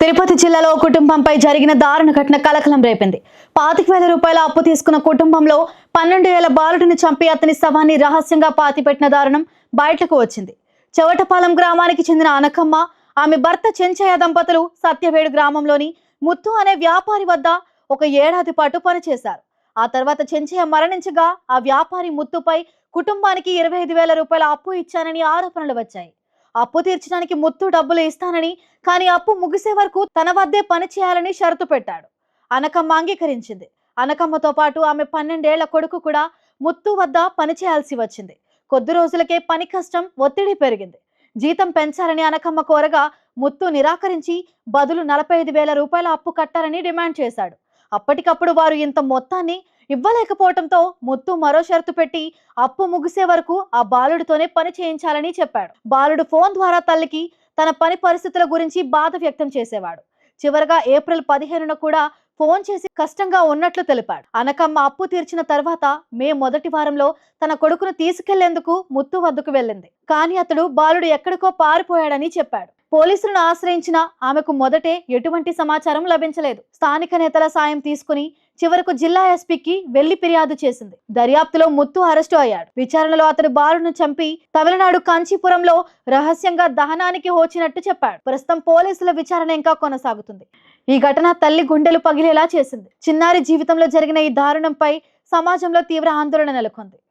తిరుపతి జిల్లాలో ఓ కుటుంబంపై జరిగిన దారుణ ఘటన కలకలం రేపింది. పాతిక వేల రూపాయల అప్పు తీసుకున్న కుటుంబంలో పన్నెండు ఏళ్ళ బాలుడిని చంపి అతని శవాన్ని రహస్యంగా పాతిపెట్టిన దారుణం బయటకు వచ్చింది. చెవటపాలెం గ్రామానికి చెందిన అనకమ్మ ఆమె భర్త చెంచయ్య దంపతులు సత్యవేడు గ్రామంలోని ముత్తు అనే వ్యాపారి వద్ద ఒక ఏడాది పాటు పనిచేశారు. ఆ తర్వాత చెంచయ్య మరణించగా ఆ వ్యాపారి ముత్తుపై కుటుంబానికి ఇరవై ఐదు వేల రూపాయల అప్పు ఇచ్చానని ఆరోపణలు వచ్చాయి. అప్పు తీర్చడానికి ముత్తు డబ్బులు ఇస్తానని కానీ అప్పు ముగిసే వరకు తన వద్దే పని చేయాలని షరతు పెట్టాడు. అనకమ్మ అంగీకరించింది. అనకమ్మతో పాటు ఆమె పన్నెండేళ్ళ కొడుకు కూడా ముత్తు వద్ద పని చేయాల్సి వచ్చింది. కొద్ది రోజులకే పని కష్టం ఒత్తిడి పెరిగింది. జీతం పెంచాలని అనకమ్మ కోరగా ముత్తు నిరాకరించి బదులు నలభై ఐదు వేల రూపాయల అప్పు కట్టాలని డిమాండ్ చేశాడు. అప్పటికప్పుడు వారు ఇంత మొత్తాన్ని ఇవ్వలేకపోవడంతో ముత్తు మరో షరతు పెట్టి అప్పు ముగిసే వరకు ఆ బాలుడితోనే పని చేయించాలని చెప్పాడు. బాలుడు ఫోన్ ద్వారా తల్లికి తన పని పరిస్థితుల గురించి బాధ వ్యక్తం చేసేవాడు. చివరగా ఏప్రిల్ పదిహేనున కూడా ఫోన్ చేసి కష్టంగా ఉన్నట్లు తెలిపాడు. అనకమ్మ అప్పు తీర్చిన తర్వాత మే మొదటి వారంలో తన కొడుకును తీసుకెళ్ళేందుకు ముత్తు వద్దకు వెళ్ళింది. కానీ అతడు బాలుడు ఎక్కడికో పారిపోయాడని చెప్పాడు. పోలీసులను ఆశ్రయించిన ఆమెకు మొదటే ఎటువంటి సమాచారం లభించలేదు. స్థానిక నేతల సాయం తీసుకుని చివరకు జిల్లా ఎస్పీకి వెళ్ళి ఫిర్యాదు చేసింది. దర్యాప్తులో ముత్తు అరెస్టు అయ్యాడు. విచారణలో అతడు బాలును చంపి తమిళనాడు కాంచీపురంలో రహస్యంగా దహనానికి హోచినట్టు చెప్పాడు. ప్రస్తుతం పోలీసుల విచారణ ఇంకా కొనసాగుతుంది. ఈ ఘటన తల్లి గుండెలు పగిలేలా చేసింది. చిన్నారి జీవితంలో జరిగిన ఈ దారుణంపై సమాజంలో తీవ్ర ఆందోళన నెలకొంది.